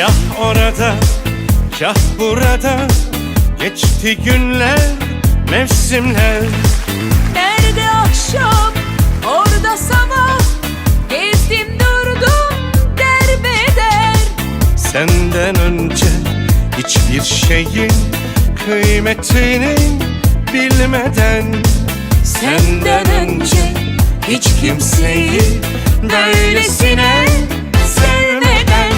Kah orada, kah burada. Geçti günler, mevsimler. Hiçbir şeyin kıymetini bilmeden Senden önce hiç kimseyi böylesine sevmeden.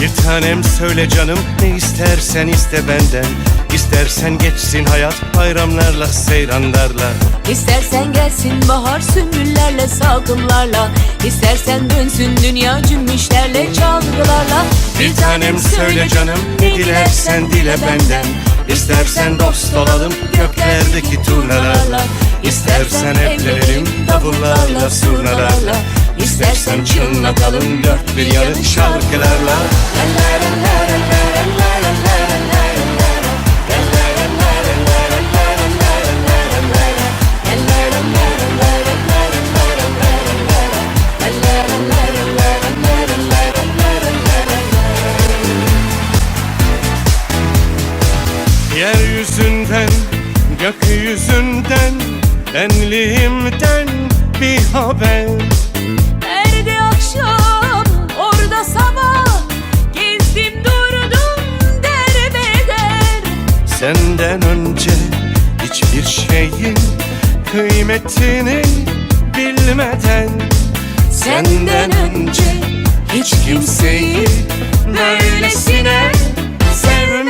Bir tanem söyle canım ne istersen iste benden. İstersen geçsin hayat bayramlarla seyranlarla. İstersen gelsin bahar sümbüllerle salkımlarla İstersen dönsün dünya cümbüşlerle çalgılarla Bir tanem söyle canım ne dilersen dile benden. İstersen dost olalım göklerdeki turnalarla. İstersen evlenelim davullarla surnalarla İstersen çınlatalım dört bir yanı şarkılarla. Yeryüzünden, gökyüzünden, benliğimden bir haber. Nerede akşam, orada sabah Gezdim durdum derbeder Senden önce hiçbir şeyin kıymetini bilmeden. Senden önce hiç kimseyi böylesine sevmeden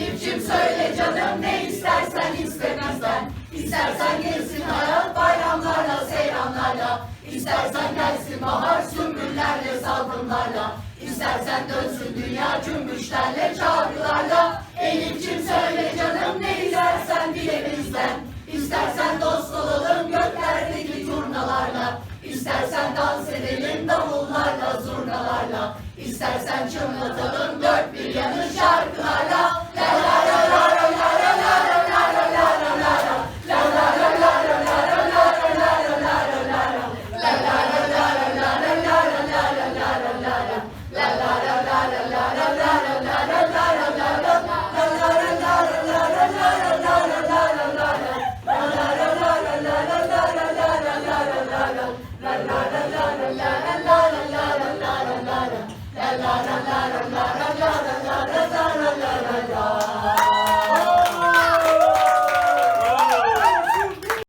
Elif'cim söyle canım ne istersen istemezden. İstersen gelsin hayat bayramlarla seyranlarla. İstersen gelsin bahar sümbüllerle salgınlarla. İstersen dönsün dünya cümbüşlerle çağrılarla. Elif'cim söyle canım ne istersen dile bizden İstersen dost olalım göklerdeki turnalarla. İstersen dans edelim davullarla zurnalarla. İstersen çınlatalım la la la la